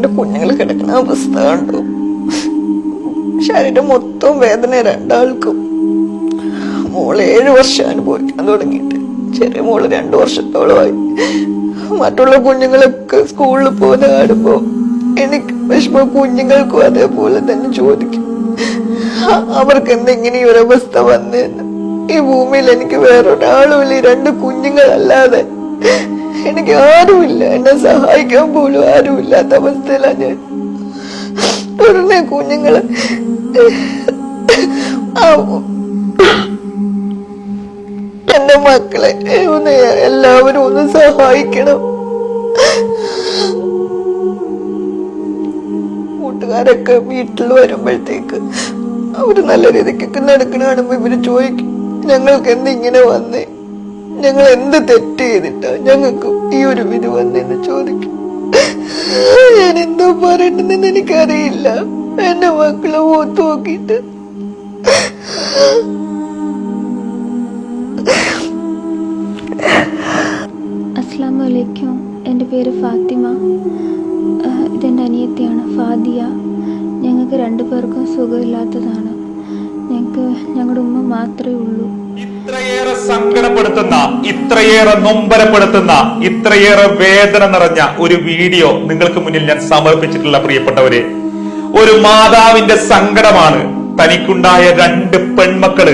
എന്റെ കുഞ്ഞുങ്ങൾ കിടക്കുന്ന അവസ്ഥ കണ്ടു. ശരീരം മൊത്തം വേദന രണ്ടാൾക്കും. മോൾ ഏഴ് വർഷം അനുഭവിക്കാൻ തുടങ്ങിയിട്ട്. ചെറിയ മോൾ രണ്ടു വർഷത്തോളമായി. മറ്റുള്ള കുഞ്ഞുങ്ങളൊക്കെ സ്കൂളിൽ പോകുന്ന കാണുമ്പോ എനിക്ക് വിഷമം കുഞ്ഞുങ്ങൾക്കും അതേപോലെ തന്നെ ചോദിക്കും. അവർക്ക് എന്തെങ്ങനെ ഈ ഒരവസ്ഥ വന്നേന്ന്. ഈ ഭൂമിയിൽ എനിക്ക് വേറൊരാളുമില്ല. ഈ രണ്ട് കുഞ്ഞുങ്ങളല്ലാതെ എനിക്ക് ആരുമില്ല. എന്നെ സഹായിക്കാൻ പോലും ആരുമില്ലാത്ത അവസ്ഥയിലാണ് ഞാൻ. തുടർന്ന് കുഞ്ഞുങ്ങൾ എന്റെ മക്കളെ ഒന്ന് എല്ലാവരും ഒന്ന് സഹായിക്കണം. കൂട്ടുകാരൊക്കെ വീട്ടിൽ വരുമ്പോഴത്തേക്ക് അവർ നല്ല രീതിക്കൊക്കെ നടക്കണ കാണുമ്പോ ഇവർ ചോദിക്കും ഞങ്ങൾക്ക് എന്തിങ്ങനെ വന്നേ? ഞങ്ങൾ എന്ത് തെറ്റ് ചെയ്തിട്ടാ ഞങ്ങൾക്ക് ഈ ഒരു വിധി വന്നെന്ന് ചോദിക്കും? ഞാൻ എന്തോ പറയണ്ടെന്ന് എനിക്കറിയില്ല. എന്റെ മക്കളെ ഓത്തുനോക്കിട്ട് വലൈക്കും എന്റെ പേര് ഫാത്തിമ. ഇതെന്റെ അനിയത്തിയാണ് ഫാദിയ. ഞങ്ങൾക്ക് രണ്ടു പേർക്കും സുഖമില്ലാത്തതാണ്. ഞങ്ങളുടെ ഉമ്മ മാത്രമേ ഉള്ളൂ. ഇത്രയേറെ സങ്കടപ്പെടുത്തുന്ന ഇത്രയേറെ നൊമ്പരപ്പെടുത്തുന്ന ഇത്രയേറെ വേദന നിറഞ്ഞ ഒരു വീഡിയോ നിങ്ങൾക്ക് മുന്നിൽ ഞാൻ സമർപ്പിച്ചിട്ടുള്ള പ്രിയപ്പെട്ടവരെ ഒരു മാതാവിന്റെ സങ്കടമാണ് തനിക്കുണ്ടായ രണ്ട് പെൺമക്കൾ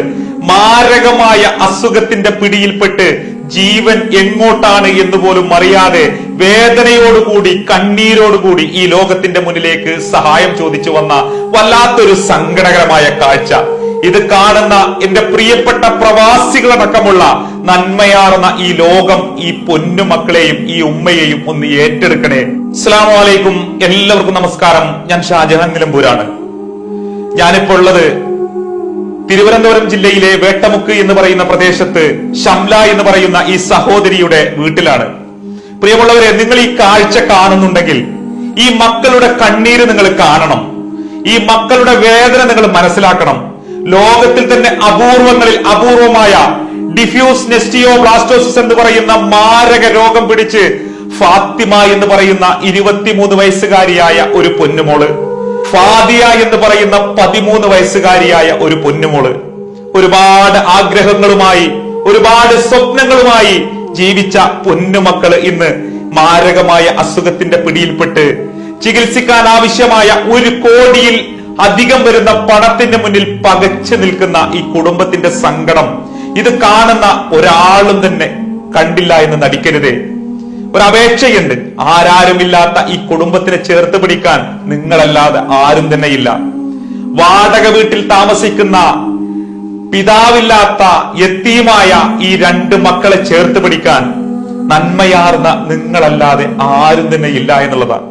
മാരകമായ അസുഖത്തിന്റെ പിടിയിൽപ്പെട്ട് ജീവൻ എങ്ങോട്ടാണ് എന്ന് പോലും അറിയാതെ വേദനയോടുകൂടി കണ്ണീരോടുകൂടി ഈ ലോകത്തിന്റെ മുന്നിലേക്ക് സഹായം ചോദിച്ചു വന്ന വല്ലാത്തൊരു സങ്കടകരമായ കാഴ്ച. ഇത് കാണുന്ന എന്റെ പ്രിയപ്പെട്ട പ്രവാസികളടക്കമുള്ള നന്മയാർന്ന ഈ ലോകം ഈ പൊന്നുമക്കളെയും ഈ ഉമ്മയെയും ഒന്ന് ഏറ്റെടുക്കണേ. അസ്സാം വലൈക്കും എല്ലാവർക്കും നമസ്കാരം. ഞാൻ ഷാജഹാൻ നിലമ്പൂരാണ്. ഞാനിപ്പോൾ ഉള്ളത് തിരുവനന്തപുരം ജില്ലയിലെ വേട്ടമുക്ക് എന്ന് പറയുന്ന പ്രദേശത്ത് ഷംല എന്ന് പറയുന്ന ഈ സഹോദരിയുടെ വീട്ടിലാണ്. പ്രിയമുള്ളവരെ നിങ്ങൾ ഈ കാഴ്ച കാണുന്നുണ്ടെങ്കിൽ ഈ മക്കളുടെ കണ്ണീര് നിങ്ങൾ കാണണം. ഈ മക്കളുടെ വേദന നിങ്ങൾ മനസ്സിലാക്കണം. ലോകത്തിൽ തന്നെ അപൂർവങ്ങളിൽ അപൂർവമായ ഡിഫ്യൂസ് നെസ്റ്റിയോ ബ്ലാസ്റ്റോസിസ് എന്ന് പറയുന്ന മാരക രോഗം പിടിച്ച് ഫാത്തിമ എന്ന് പറയുന്ന ഇരുപത്തിമൂന്ന് വയസ്സുകാരിയായ ഒരു പൊന്നുമോൾ. ഫാദിയ എന്ന് പറയുന്ന പതിമൂന്ന് വയസ്സുകാരിയായ ഒരു പൊന്നുമോൾ. ഒരുപാട് ആഗ്രഹങ്ങളുമായി ഒരുപാട് സ്വപ്നങ്ങളുമായി ജീവിച്ച പൊന്നുമക്കൾ ഇന്ന് മാരകമായ അസുഖത്തിന്റെ പിടിയിൽപ്പെട്ട് ചികിത്സിക്കാൻ ആവശ്യമായ ഒരു കോടിയിൽ അധികം വരുന്ന പണത്തിന്റെ മുന്നിൽ പകച്ചു നിൽക്കുന്ന ഈ കുടുംബത്തിന്റെ സങ്കടം. ഇത് കാണുന്ന ഒരാളും തന്നെ കണ്ടില്ല എന്ന് നടിക്കരുതേ. അപേക്ഷയുണ്ട്. ആരാരുമില്ലാത്ത ഈ കുടുംബത്തിനെ ചേർത്ത് പിടിക്കാൻ നിങ്ങളല്ലാതെ ആരും തന്നെ ഇല്ല വാടക വീട്ടിൽ താമസിക്കുന്ന പിതാവില്ലാത്ത എത്തിയുമായ ഈ രണ്ട് മക്കളെ ചേർത്ത് പിടിക്കാൻ നന്മയാർന്ന നിങ്ങളല്ലാതെ ആരും തന്നെ ഇല്ല എന്നുള്ളതാണ്.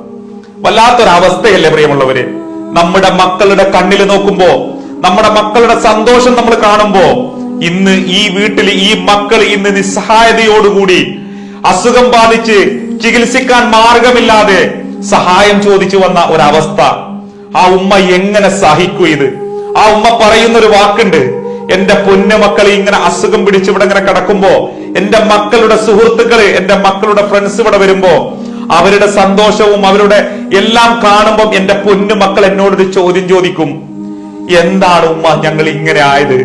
വല്ലാത്തൊരവസ്ഥയല്ലേ പ്രിയമുള്ളവര്? നമ്മുടെ മക്കളുടെ കണ്ണിൽ നോക്കുമ്പോ നമ്മുടെ മക്കളുടെ സന്തോഷം നമ്മൾ കാണുമ്പോ ഇന്ന് ഈ വീട്ടിൽ ഈ മക്കൾ ഇന്ന് നിസ്സഹായതയോടുകൂടി അസുഖം ബാധിച്ച് ചികിത്സിക്കാൻ മാർഗമില്ലാതെ സഹായം ചോദിച്ചു വന്ന ഒരവസ്ഥ. ആ ഉമ്മ എങ്ങനെ സഹിക്കൂ ഇത്? ആ ഉമ്മ പറയുന്ന ഒരു വാക്കുണ്ട് എന്റെ പൊന്നു മക്കൾ ഇങ്ങനെ അസുഖം പിടിച്ച് ഇവിടെ ഇങ്ങനെ കിടക്കുമ്പോ എന്റെ മക്കളുടെ സുഹൃത്തുക്കൾ എന്റെ മക്കളുടെ ഫ്രണ്ട്സ് ഇവിടെ വരുമ്പോ അവരുടെ സന്തോഷവും അവരുടെ എല്ലാം കാണുമ്പോൾ എന്റെ പൊന്നു മക്കൾ എന്നോട് ചോദ്യം ചോദിക്കും. എന്താണ് ഉമ്മ ഞങ്ങൾ ഇങ്ങനെ ആയത്?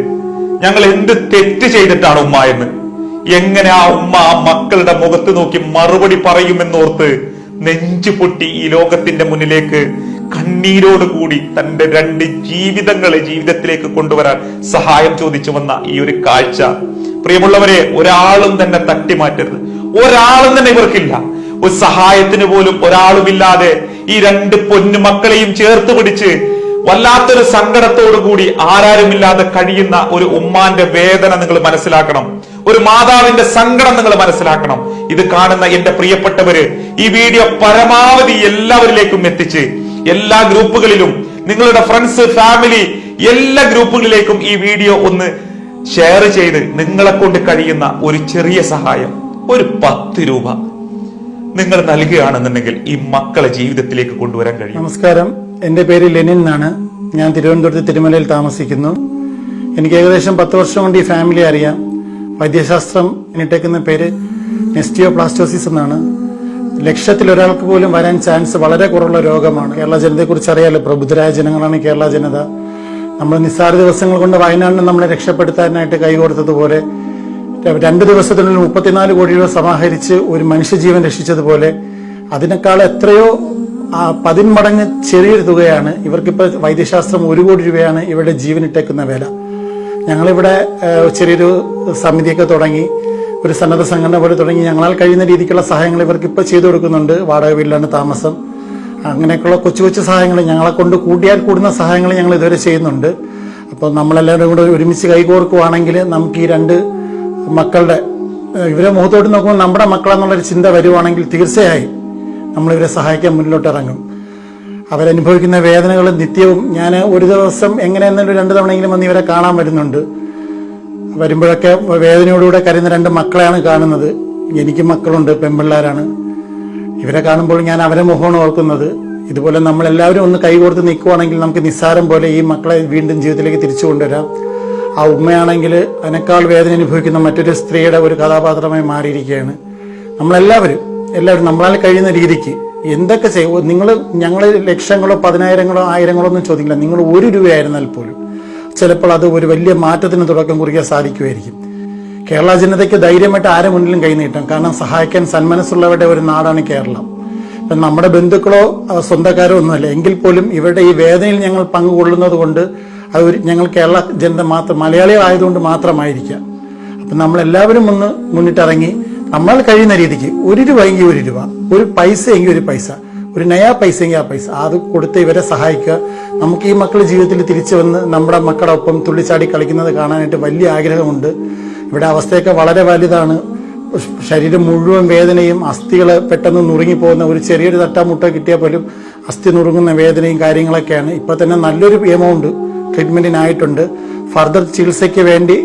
ഞങ്ങൾ എന്ത് തെറ്റ് ചെയ്തിട്ടാണ് ഉമ്മ എന്ന്? എങ്ങനെ ആ ഉമ്മ ആ മക്കളുടെ മുഖത്ത് നോക്കി മറുപടി പറയുമെന്നോർത്ത് നെഞ്ചു പൊട്ടി ഈ ലോകത്തിന്റെ മുന്നിലേക്ക് കണ്ണീരോട് കൂടി തന്റെ രണ്ട് ജീവിതങ്ങളെ ജീവിതത്തിലേക്ക് കൊണ്ടുവരാൻ സഹായം ചോദിച്ചു വന്ന ഈ ഒരു കാഴ്ച. പ്രിയമുള്ളവരെ ഒരാളും തന്നെ തട്ടിമാറ്റരുത്. ഒരാളും തന്നെ ഇവർക്കില്ല. ഒരു സഹായത്തിന് പോലും ഒരാളുമില്ലാതെ ഈ രണ്ട് പൊന്നുമക്കളെയും ചേർത്ത് പിടിച്ച് വല്ലാത്തൊരു സങ്കടത്തോടു കൂടി ആരാരുമില്ലാതെ കഴിയുന്ന ഒരു ഉമ്മാന്റെ വേദന നിങ്ങൾ മനസ്സിലാക്കണം. ഒരു മാതാവിന്റെ സങ്കടം നിങ്ങൾ മനസ്സിലാക്കണം. ഇത് കാണുന്ന എന്റെ പ്രിയപ്പെട്ടവര് ഈ വീഡിയോ പരമാവധി എല്ലാവരിലേക്കും എത്തിച്ച് എല്ലാ ഗ്രൂപ്പുകളിലും നിങ്ങളുടെ ഫ്രണ്ട്സ് ഫാമിലി എല്ലാ ഗ്രൂപ്പുകളിലേക്കും ഈ വീഡിയോ ഒന്ന് ഷെയർ ചെയ്ത് നിങ്ങളെ കൊണ്ട് കഴിയുന്ന ഒരു ചെറിയ സഹായം. ഒരു പത്ത് രൂപ. നിങ്ങൾ നൽകുകയാണെന്നുണ്ടെങ്കിൽ ഈ മക്കളെ ജീവിതത്തിലേക്ക് കൊണ്ടുവരാൻ കഴിയും. നമസ്കാരം. എന്റെ പേര് ലെനിൻ എന്നാണ് ഞാൻ തിരുവനന്തപുരത്ത് തിരുമലയിൽ താമസിക്കുന്നു. എനിക്ക് ഏകദേശം പത്ത് വർഷം കൊണ്ട് ഈ ഫാമിലി അറിയാം. വൈദ്യശാസ്ത്രം എന്നിട്ടേക്കുന്ന പേര് നെസ്റ്റിയോ പ്ലാസ്റ്റോസിസ് എന്നാണ്. ലക്ഷത്തിൽ ഒരാൾക്ക് പോലും വരാൻ ചാൻസ് വളരെ കുറവുള്ള രോഗമാണ്. കേരള ജനതയെക്കുറിച്ച് അറിയാലോ? പ്രബുദ്ധരായ ജനങ്ങളാണ് കേരള ജനത. നമ്മൾ നിസ്സാര ദിവസങ്ങൾ കൊണ്ട് വയനാടിനെ നമ്മളെ രക്ഷപ്പെടുത്താനായിട്ട് കൈകോർത്തതുപോലെ രണ്ട് ദിവസത്തിനുള്ളിൽ മുപ്പത്തിനാല് കോടി രൂപ സമാഹരിച്ച് ഒരു മനുഷ്യജീവൻ രക്ഷിച്ചതുപോലെ അതിനേക്കാൾ എത്രയോ പതിന്മടങ്ങ് ചെറിയൊരു തുകയാണ് ഇവർക്കിപ്പോൾ വൈദ്യശാസ്ത്രം ഒരു കോടി രൂപയാണ് ഇവരുടെ ജീവനിട്ടേക്കുന്ന വില. ഞങ്ങളിവിടെ ചെറിയൊരു സമിതിയൊക്കെ തുടങ്ങി ഒരു സന്നദ്ധ സംഘടന പോലെ തുടങ്ങി ഞങ്ങളാൽ കഴിയുന്ന രീതിക്കുള്ള സഹായങ്ങൾ ഇവർക്ക് ഇപ്പോൾ ചെയ്തു കൊടുക്കുന്നുണ്ട് വാടക വീട്ടിലാണ് താമസം. അങ്ങനെയൊക്കെയുള്ള കൊച്ചു കൊച്ചു സഹായങ്ങൾ ഞങ്ങളെ കൊണ്ട് കൂട്ടിയാൽ കൂടുന്ന സഹായങ്ങൾ ഞങ്ങൾ ഇതുവരെ ചെയ്യുന്നുണ്ട്. അപ്പോൾ നമ്മളെല്ലാവരും കൂടെ ഒരുമിച്ച് കൈകോർക്കുവാണെങ്കിൽ നമുക്ക് ഈ രണ്ട് മക്കളുടെ ഇവരെ മുഖത്തോട്ട് നോക്കുമ്പോൾ നമ്മുടെ മക്കളെന്നുള്ളൊരു ചിന്ത വരുവാണെങ്കിൽ തീർച്ചയായും ഇവരെ സഹായിക്കാൻ മുന്നിലോട്ട് ഇറങ്ങും. അവരനുഭവിക്കുന്ന വേദനകൾ നിത്യവും ഞാൻ ഒരു ദിവസം എങ്ങനെയെന്നാലും രണ്ട് തവണയെങ്കിലും വന്ന് ഇവരെ കാണാൻ വരുന്നുണ്ട്. വരുമ്പോഴൊക്കെ വേദനയോടുകൂടെ കരയുന്ന രണ്ട് മക്കളെയാണ് കാണുന്നത്. എനിക്ക് മക്കളുണ്ട് പെൺപിള്ളേരാണ്. ഇവരെ കാണുമ്പോൾ ഞാൻ അവരെ മുഖമാണ് ഓർക്കുന്നത്. ഇതുപോലെ നമ്മളെല്ലാവരും ഒന്ന് കൈകോർത്ത് നിൽക്കുവാണെങ്കിൽ നമുക്ക് നിസ്സാരം പോലെ ഈ മക്കളെ വീണ്ടും ജീവിതത്തിലേക്ക് തിരിച്ചു കൊണ്ടുവരാം. ആ ഉമ്മയാണെങ്കിൽ അതിനേക്കാൾ വേദന അനുഭവിക്കുന്ന മറ്റൊരു സ്ത്രീയുടെ ഒരു കഥാപാത്രമായി മാറിയിരിക്കുകയാണ്. നമ്മളെല്ലാവരും എല്ലാവരും നമ്മളാൽ കഴിയുന്ന രീതിക്ക് എന്തൊക്കെ ചെയ്യും നിങ്ങൾ ഞങ്ങൾ ലക്ഷങ്ങളോ പതിനായിരങ്ങളോ ആയിരങ്ങളോ ഒന്നും ചോദിക്കില്ല. നിങ്ങൾ ഒരു രൂപയായിരുന്നാൽ പോലും ചിലപ്പോൾ അത് ഒരു വലിയ മാറ്റത്തിന് തുടക്കം കുറിക്കാൻ സാധിക്കുമായിരിക്കും. കേരള ജനതയ്ക്ക് ധൈര്യമായിട്ട് ആരെ മുന്നിലും കൈ നീട്ടാം. കാരണം സഹായിക്കാൻ സന്മനസ്സുള്ളവരുടെ ഒരു നാടാണ് കേരളം. ഇപ്പം നമ്മുടെ ബന്ധുക്കളോ സ്വന്തക്കാരോ ഒന്നുമല്ല. എങ്കിൽ പോലും ഇവരുടെ ഈ വേദനയിൽ ഞങ്ങൾ പങ്കുകൊള്ളുന്നത് കൊണ്ട് അത് ഞങ്ങൾ കേരള ജനത മാത്രം മലയാളികളായതുകൊണ്ട് മാത്രമായിരിക്കാം അപ്പം നമ്മളെല്ലാവരും ഒന്ന് മുന്നിട്ടിറങ്ങി നമ്മൾ കഴിയുന്ന രീതിക്ക് ഒരു രൂപ എങ്കിൽ ഒരു രൂപ ഒരു പൈസ എങ്കിൽ ഒരു പൈസ ഒരു നയാ പൈസ എങ്കിൽ ആ പൈസ അത് കൊടുത്ത് ഇവരെ സഹായിക്കുക. നമുക്ക് ഈ മക്കൾ ജീവിതത്തിൽ തിരിച്ചു വന്ന് നമ്മുടെ മക്കളുടെ ഒപ്പം തുള്ളിച്ചാടി കളിക്കുന്നത് കാണാനായിട്ട് വലിയ ആഗ്രഹമുണ്ട്. ഇവിടെ അവസ്ഥയൊക്കെ വളരെ വലുതാണ്. ശരീരം മുഴുവൻ വേദനയും അസ്ഥികൾ പെട്ടെന്ന് നുറുങ്ങി പോകുന്ന ഒരു ചെറിയൊരു തട്ടാമുട്ട കിട്ടിയാൽ പോലും അസ്ഥി നുറുങ്ങുന്ന വേദനയും കാര്യങ്ങളൊക്കെയാണ്. ഇപ്പോൾ തന്നെ നല്ലൊരു എമൗണ്ട് ട്രീറ്റ്മെന്റിനായിട്ടുണ്ട് ഫർദർ ചികിത്സയ്ക്ക് വേണ്ടി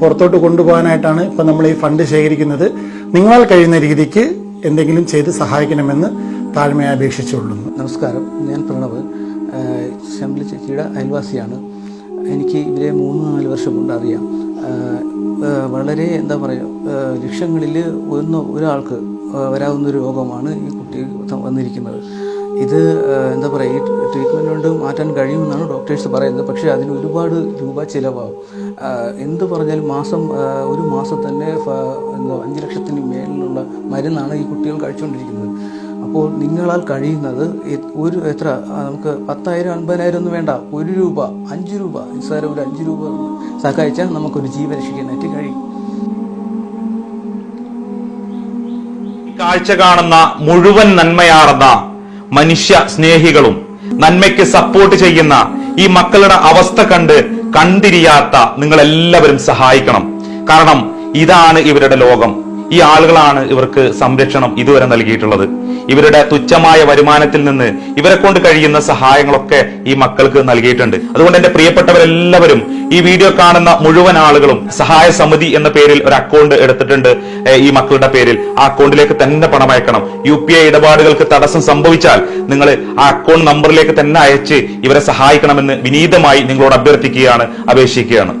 പുറത്തോട്ട് കൊണ്ടുപോകാനായിട്ടാണ് ഇപ്പോൾ നമ്മൾ ഈ ഫണ്ട് ശേഖരിക്കുന്നത്. നിങ്ങളാൽ കഴിയുന്ന രീതിക്ക് എന്തെങ്കിലും ചെയ്ത് സഹായിക്കണമെന്ന് താഴ്മയെ അപേക്ഷിച്ചുകൊള്ളുന്നു. നമസ്കാരം. ഞാൻ പ്രണവ്. ശംബലി ചേച്ചിയുടെ അയൽവാസിയാണ്. എനിക്ക് ഇവരെ മൂന്ന് നാല് വർഷം കൊണ്ട് അറിയാം. വളരെ എന്താ പറയുക ലക്ഷങ്ങളിൽ ഒന്ന് ഒരാൾക്ക് വരാവുന്ന രോഗമാണ് ഈ കുട്ടി വന്നിരിക്കുന്നത്. ഇത് എന്താ പറയുക ഈ ട്രീറ്റ്മെന്റ് കൊണ്ട് മാറ്റാൻ കഴിയുമെന്നാണ് ഡോക്ടേഴ്സ് പറയുന്നത്. പക്ഷേ അതിന് ഒരുപാട് രൂപ ചിലവാകും. എന്ത് പറഞ്ഞാലും മാസം ഒരു മാസം തന്നെ എന്താ അഞ്ച് ലക്ഷത്തിന് മേലിലുള്ള മരുന്നാണ് ഈ കുട്ടികൾ കഴിച്ചുകൊണ്ടിരിക്കുന്നത്. അപ്പോൾ നിങ്ങളാൽ കഴിയുന്നത് ഒരു എത്ര? നമുക്ക് പത്തായിരം അൻപതിനായിരം ഒന്നും വേണ്ട. ഒരു രൂപ അഞ്ച് രൂപ. നിസ്സാരം ഒരു അഞ്ച് രൂപ സഹായിച്ചാൽ നമുക്കൊരു ജീവൻ രക്ഷിക്കാനായിട്ട് കഴിയും. കാഴ്ച കാണുന്ന മുഴുവൻ നന്മയാർന്ന മനുഷ്യ സ്നേഹികളും നന്മയ്ക്ക് സപ്പോർട്ട് ചെയ്യുന്ന ഈ മക്കളുടെ അവസ്ഥ കണ്ട് കണ്ടിരിയാത്ത നിങ്ങൾ എല്ലാവരും സഹായിക്കണം. കാരണം ഇതാണ് ഇവരുടെ ലോകം. ഈ ആളുകളാണ് ഇവർക്ക് സംരക്ഷണം ഇതുവരെ നൽകിയിട്ടുള്ളത്. ഇവരുടെ തുച്ഛമായ വരുമാനത്തിൽ നിന്ന് ഇവരെ കൊണ്ട് കഴിയുന്ന സഹായങ്ങളൊക്കെ ഈ മക്കൾക്ക് നൽകിയിട്ടുണ്ട്. അതുകൊണ്ട് എന്റെ പ്രിയപ്പെട്ടവരെല്ലാവരും ഈ വീഡിയോ കാണുന്ന മുഴുവൻ ആളുകളും സഹായ സമിതി എന്ന പേരിൽ ഒരു അക്കൗണ്ട് എടുത്തിട്ടുണ്ട്. ഈ മക്കളുടെ പേരിൽ. ആ അക്കൗണ്ടിലേക്ക് തന്നെ പണം അയക്കണം. യു പി ഐ ഇടപാടുകൾക്ക് തടസ്സം സംഭവിച്ചാൽ നിങ്ങൾ ആ അക്കൗണ്ട് നമ്പറിലേക്ക് തന്നെ അയച്ച് ഇവരെ സഹായിക്കണമെന്ന് വിനീതമായി നിങ്ങളോട് അഭ്യർത്ഥിക്കുകയാണ് അപേക്ഷിക്കുകയാണ്.